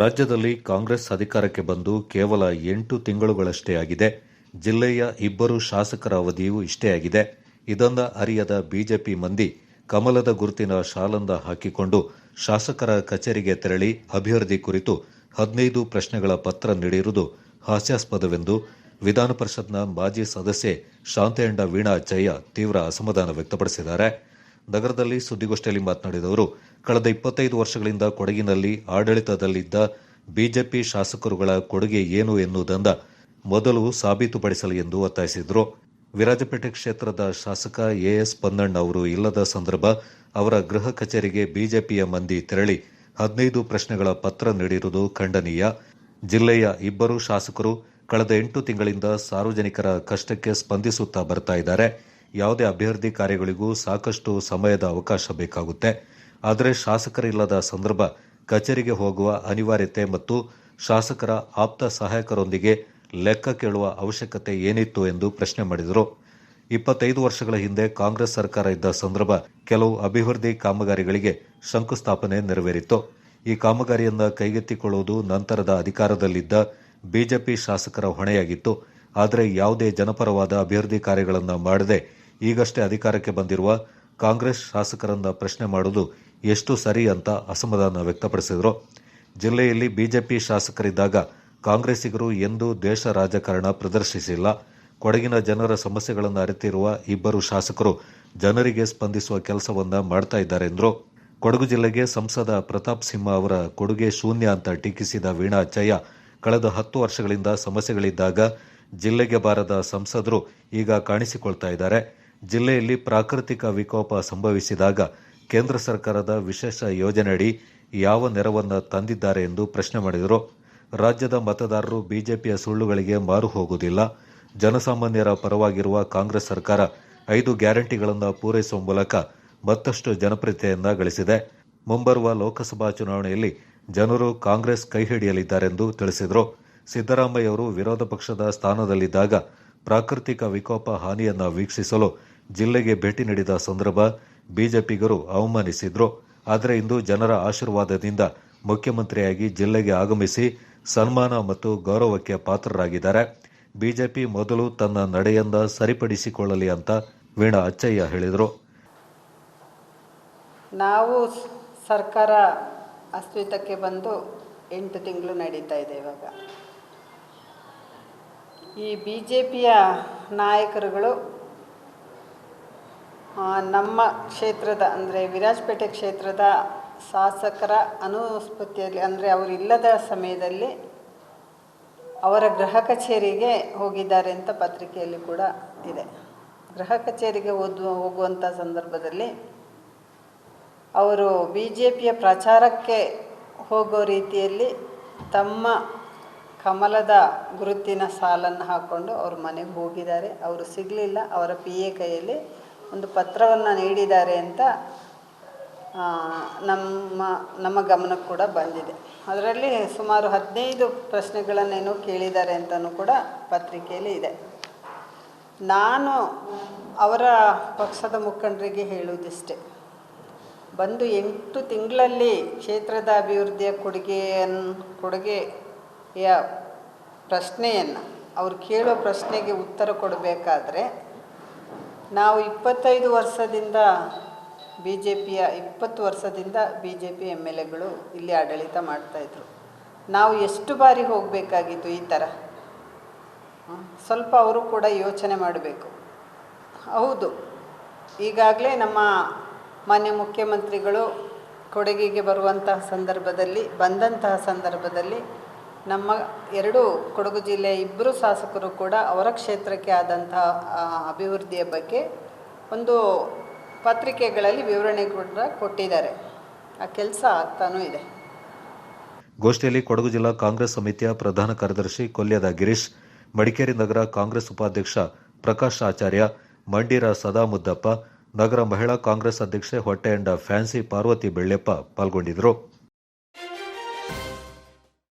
ರಾಜ್ಯದಲ್ಲಿ ಕಾಂಗ್ರೆಸ್ ಅಧಿಕಾರಕ್ಕೆ ಬಂದು ಕೇವಲ ಎಂಟು ತಿಂಗಳುಗಳಷ್ಟೇ ಆಗಿದೆ. ಜಿಲ್ಲೆಯ ಇಬ್ಬರು ಶಾಸಕರ ಅವಧಿಯೂ ಇಷ್ಟೇ ಆಗಿದೆ. ಇದನ್ನ ಅರಿಯದ ಬಿಜೆಪಿ ಮಂದಿ ಕಮಲದ ಗುರುತಿನ ಶಾಲಂದ ಹಾಕಿಕೊಂಡು ಶಾಸಕರ ಕಚೇರಿಗೆ ತೆರಳಿ ಅಭಿವೃದ್ಧಿ ಕುರಿತು ಹದಿನೈದು ಪ್ರಶ್ನೆಗಳ ಪತ್ರ ನೀಡಿರುವುದು ಹಾಸ್ಯಾಸ್ಪದವೆಂದು ವಿಧಾನ ಪರಿಷತ್ನ ಮಾಜಿ ಸದಸ್ಯೆ ಶಾಂತೆಯಂಡ ವೀಣಾ ಜಯ ತೀವ್ರ ಅಸಮಾಧಾನ ವ್ಯಕ್ತಪಡಿಸಿದ್ದಾರೆ. ನಗರದಲ್ಲಿ ಸುದ್ದಿಗೋಷ್ಠಿಯಲ್ಲಿ ಮಾತನಾಡಿದ ಅವರು, ಕಳೆದ ಇಪ್ಪತ್ತೈದು ವರ್ಷಗಳಿಂದ ಕೊಡಗಿನಲ್ಲಿ ಆಡಳಿತದಲ್ಲಿದ್ದ ಬಿಜೆಪಿ ಶಾಸಕರುಗಳ ಕೊಡುಗೆ ಏನು ಎನ್ನುವುದನ್ನ ಮೊದಲು ಸಾಬೀತುಪಡಿಸಲಿ ಎಂದು ಒತ್ತಾಯಿಸಿದರು. ವಿರಾಜಪೇಟೆ ಕ್ಷೇತ್ರದ ಶಾಸಕ ಎಎಸ್ ಪನ್ನಣ್ಣ ಅವರು ಇಲ್ಲದ ಸಂದರ್ಭ ಅವರ ಗೃಹ ಕಚೇರಿಗೆ ಬಿಜೆಪಿಯ ಮಂದಿ ತೆರಳಿ ಹದಿನೈದು ಪ್ರಶ್ನೆಗಳ ಪತ್ರ ನೀಡಿರುವುದು ಖಂಡನೀಯ. ಜಿಲ್ಲೆಯ ಇಬ್ಬರು ಶಾಸಕರು ಕಳೆದ ಎಂಟು ತಿಂಗಳಿಂದ ಸಾರ್ವಜನಿಕರ ಕಷ್ಟಕ್ಕೆ ಸ್ಪಂದಿಸುತ್ತಾ ಬರ್ತಾ ಇದ್ದಾರೆ. ಯಾವುದೇ ಅಭಿವೃದ್ಧಿ ಕಾರ್ಯಗಳಿಗೂ ಸಾಕಷ್ಟು ಸಮಯದ ಅವಕಾಶ ಬೇಕಾಗುತ್ತೆ. ಆದರೆ ಶಾಸಕರಿಲ್ಲದ ಸಂದರ್ಭ, ಕಚೇರಿಗೆ ಹೋಗುವ ಅನಿವಾರ್ಯತೆ ಮತ್ತು ಶಾಸಕರ ಆಪ್ತ ಸಹಾಯಕರೊಂದಿಗೆ ಲೆಕ್ಕ ಕೇಳುವ ಅವಶ್ಯಕತೆ ಏನಿತ್ತು ಎಂದು ಪ್ರಶ್ನೆ ಮಾಡಿದರು. ಇಪ್ಪತ್ತೈದು ವರ್ಷಗಳ ಹಿಂದೆ ಕಾಂಗ್ರೆಸ್ ಸರ್ಕಾರ ಇದ್ದ ಸಂದರ್ಭ ಕೆಲವು ಅಭಿವೃದ್ಧಿ ಕಾಮಗಾರಿಗಳಿಗೆ ಶಂಕುಸ್ಥಾಪನೆ ನೆರವೇರಿತ್ತು. ಈ ಕಾಮಗಾರಿಯನ್ನ ಕೈಗೆತ್ತಿಕೊಳ್ಳುವುದು ನಂತರದ ಅಧಿಕಾರದಲ್ಲಿದ್ದ ಬಿಜೆಪಿ ಶಾಸಕರ ಹೊಣೆಯಾಗಿತ್ತು. ಆದರೆ ಯಾವುದೇ ಜನಪರವಾದ ಅಭಿವೃದ್ಧಿ ಕಾರ್ಯಗಳನ್ನು ಮಾಡದೆ ಈಗಷ್ಟೇ ಅಧಿಕಾರಕ್ಕೆ ಬಂದಿರುವ ಕಾಂಗ್ರೆಸ್ ಶಾಸಕರನ್ನ ಪ್ರಶ್ನೆ ಮಾಡುವುದು ಎಷ್ಟು ಸರಿ ಅಂತ ಅಸಮಾಧಾನ ವ್ಯಕ್ತಪಡಿಸಿದರು. ಜಿಲ್ಲೆಯಲ್ಲಿ ಬಿಜೆಪಿ ಶಾಸಕರಿದ್ದಾಗ ಕಾಂಗ್ರೆಸ್ಸಿಗರು ಎಂದೂ ದೇಶ ರಾಜಕಾರಣ ಪ್ರದರ್ಶಿಸಿಲ್ಲ. ಕೊಡಗಿನ ಜನರ ಸಮಸ್ಯೆಗಳನ್ನು ಅರಿತಿರುವ ಇಬ್ಬರು ಶಾಸಕರು ಜನರಿಗೆ ಸ್ಪಂದಿಸುವ ಕೆಲಸವನ್ನು ಮಾಡ್ತಾ ಇದ್ದಾರೆ ಎಂದರು. ಕೊಡಗು ಜಿಲ್ಲೆಗೆ ಸಂಸದ ಪ್ರತಾಪ್ ಸಿಂಹ ಅವರ ಕೊಡುಗೆ ಶೂನ್ಯ ಅಂತ ಟೀಕಿಸಿದ ವೀಣಾ ಅಚ್ಚಯ್ಯ, ಕಳೆದ ಹತ್ತು ವರ್ಷಗಳಿಂದ ಸಮಸ್ಯೆಗಳಿದ್ದಾಗ ಜಿಲ್ಲೆಗೆ ಬಾರದ ಸಂಸದರು ಈಗ ಕಾಣಿಸಿಕೊಳ್ತಾ ಇದ್ದಾರೆ. ಜಿಲ್ಲೆಯಲ್ಲಿ ಪ್ರಾಕೃತಿಕ ವಿಕೋಪ ಸಂಭವಿಸಿದಾಗ ಕೇಂದ್ರ ಸರ್ಕಾರದ ವಿಶೇಷ ಯೋಜನೆಯಡಿ ಯಾವ ನೆರವನ್ನು ತಂದಿದ್ದಾರೆ ಎಂದು ಪ್ರಶ್ನೆ ಮಾಡಿದರು. ರಾಜ್ಯದ ಮತದಾರರು ಬಿಜೆಪಿಯ ಸುಳ್ಳುಗಳಿಗೆ ಮಾರು ಹೋಗುವುದಿಲ್ಲ. ಜನಸಾಮಾನ್ಯರ ಪರವಾಗಿರುವ ಕಾಂಗ್ರೆಸ್ ಸರ್ಕಾರ ಐದು ಗ್ಯಾರಂಟಿಗಳನ್ನು ಪೂರೈಸುವ ಮೂಲಕ ಮತ್ತಷ್ಟು ಜನಪ್ರಿಯತೆಯನ್ನು ಗಳಿಸಿದೆ. ಮುಂಬರುವ ಲೋಕಸಭಾ ಚುನಾವಣೆಯಲ್ಲಿ ಜನರು ಕಾಂಗ್ರೆಸ್ ಕೈ ಹಿಡಿಯಲಿದ್ದಾರೆಂದು ತಿಳಿಸಿದರು. ಸಿದ್ದರಾಮಯ್ಯ ಅವರು ವಿರೋಧ ಪಕ್ಷದ ಸ್ಥಾನದಲ್ಲಿದ್ದಾಗ ಪ್ರಾಕೃತಿಕ ವಿಕೋಪ ಹಾನಿಯನ್ನು ವೀಕ್ಷಿಸಲು ಜಿಲ್ಲೆಗೆ ಭೇಟಿ ನೀಡಿದ ಸಂದರ್ಭ ಬಿಜೆಪಿಗರು ಅವಮಾನಿಸಿದ್ರು. ಆದರೆ ಇಂದು ಜನರ ಆಶೀರ್ವಾದದಿಂದ ಮುಖ್ಯಮಂತ್ರಿಯಾಗಿ ಜಿಲ್ಲೆಗೆ ಆಗಮಿಸಿ ಸನ್ಮಾನ ಮತ್ತು ಗೌರವಕ್ಕೆ ಪಾತ್ರರಾಗಿದ್ದಾರೆ. ಬಿಜೆಪಿ ಮೊದಲು ತನ್ನ ನಡೆಯಿಂದ ಸರಿಪಡಿಸಿಕೊಳ್ಳಲಿ ಅಂತ ವೀಣಾ ಅಚ್ಚಯ್ಯ ಹೇಳಿದರು. ನಾವು ಸರ್ಕಾರ ಅಸ್ತಿತ್ವಕ್ಕೆ ಬಂದು ಎಂಟು ತಿಂಗಳು ನಡೀತಾ ಇದೆ ಇವಾಗ. ಈ ಬಿ ಜೆ ಪಿಯ ನಾಯಕರುಗಳು ನಮ್ಮ ಕ್ಷೇತ್ರದ ಅಂದರೆ ವಿರಾಜಪೇಟೆ ಕ್ಷೇತ್ರದ ಶಾಸಕರ ಅನುಸ್ಪತಿಯಲ್ಲಿ ಅಂದರೆ ಅವರಿಲ್ಲದ ಸಮಯದಲ್ಲಿ ಅವರ ಗೃಹ ಕಚೇರಿಗೆ ಹೋಗಿದ್ದಾರೆ ಅಂತ ಪತ್ರಿಕೆಯಲ್ಲಿ ಕೂಡ ಇದೆ. ಗೃಹ ಕಚೇರಿಗೆ ಓದು ಹೋಗುವಂಥ ಸಂದರ್ಭದಲ್ಲಿ ಅವರು ಬಿ ಜೆ ಪಿಯ ಪ್ರಚಾರಕ್ಕೆ ಹೋಗೋ ರೀತಿಯಲ್ಲಿ ತಮ್ಮ ಕಮಲದ ಗುರುತಿನ ಸಾಲನ್ನು ಹಾಕ್ಕೊಂಡು ಅವ್ರ ಮನೆಗೆ ಹೋಗಿದ್ದಾರೆ. ಅವರು ಸಿಗಲಿಲ್ಲ, ಅವರ ಪಿ ಎ ಕೈಯಲ್ಲಿ ಒಂದು ಪತ್ರವನ್ನು ನೀಡಿದ್ದಾರೆ ಅಂತ ನಮ್ಮ ನಮ್ಮ ಗಮನಕ್ಕೆ ಕೂಡ ಬಂದಿದೆ. ಅದರಲ್ಲಿ ಸುಮಾರು ಹದಿನೈದು ಪ್ರಶ್ನೆಗಳನ್ನೇನು ಕೇಳಿದ್ದಾರೆ ಅಂತಲೂ ಕೂಡ ಪತ್ರಿಕೆಯಲ್ಲಿ ಇದೆ. ನಾನು ಅವರ ಪಕ್ಷದ ಮುಖಂಡರಿಗೆ ಹೇಳುವುದಿಷ್ಟೇ. ಬಂದು ಎಂಟು ತಿಂಗಳಲ್ಲಿ ಕ್ಷೇತ್ರದ ಅಭಿವೃದ್ಧಿಯ ಕೊಡುಗೆಯನ್ನು ಕೊಡುಗೆಯ ಪ್ರಶ್ನೆಯನ್ನು, ಅವರು ಕೇಳೋ ಪ್ರಶ್ನೆಗೆ ಉತ್ತರ ಕೊಡಬೇಕಾದ್ರೆ ನಾವು ಇಪ್ಪತ್ತೈದು ವರ್ಷದಿಂದ ಬಿ ಜೆ ಪಿಯ ಇಪ್ಪತ್ತು ವರ್ಷದಿಂದ B J P M L ಎಗಳು ಇಲ್ಲಿ ಆಡಳಿತ ಮಾಡ್ತಾಯಿದ್ರು ನಾವು ಎಷ್ಟು ಬಾರಿ ಹೋಗಬೇಕಾಗಿತ್ತು ಈ ಥರ? ಸ್ವಲ್ಪ ಅವರು ಕೂಡ ಯೋಚನೆ ಮಾಡಬೇಕು. ಹೌದು, ಈಗಾಗಲೇ ನಮ್ಮ ಮಾನ್ಯ ಮುಖ್ಯಮಂತ್ರಿಗಳು ಕೊಡಗಿಗೆ ಬರುವಂತಹ ಸಂದರ್ಭದಲ್ಲಿ, ಬಂದಂತಹ ಸಂದರ್ಭದಲ್ಲಿ ನಮ್ಮ ಎರಡು ಕೊಡಗು ಜಿಲ್ಲೆಯ ಇಬ್ಬರು ಶಾಸಕರು ಕೂಡ ಅವರ ಕ್ಷೇತ್ರಕ್ಕೆ ಆದಂತಹ ಅಭಿವೃದ್ಧಿಯ ಬಗ್ಗೆ ಒಂದು ಪತ್ರಿಕೆಗಳಲ್ಲಿ ವಿವರಣೆ ಕೂಡ ಕೊಟ್ಟಿದ್ದಾರೆ. ಆ ಕೆಲಸ ಆಗ್ತಾನೂ ಇದೆ. ಗೋಷ್ಠಿಯಲ್ಲಿ ಕೊಡಗು ಜಿಲ್ಲಾ ಕಾಂಗ್ರೆಸ್ ಸಮಿತಿಯ ಪ್ರಧಾನ ಕಾರ್ಯದರ್ಶಿ ಕೊಲ್ಯದ ಗಿರೀಶ್, ಮಡಿಕೇರಿ ನಗರ ಕಾಂಗ್ರೆಸ್ ಉಪಾಧ್ಯಕ್ಷ ಪ್ರಕಾಶ್ ಆಚಾರ್ಯ ಮಂಡಿರ ಸದಾಮುದ್ದಪ್ಪ, ನಗರ ಮಹಿಳಾ ಕಾಂಗ್ರೆಸ್ ಅಧ್ಯಕ್ಷೆ ಹೊಟ್ಟೆಯಂಡ ಫ್ಯಾನ್ಸಿ ಪಾರ್ವತಿ ಬೆಳ್ಳೆಪ್ಪ ಪಾಲ್ಗೊಂಡಿದ್ದರು.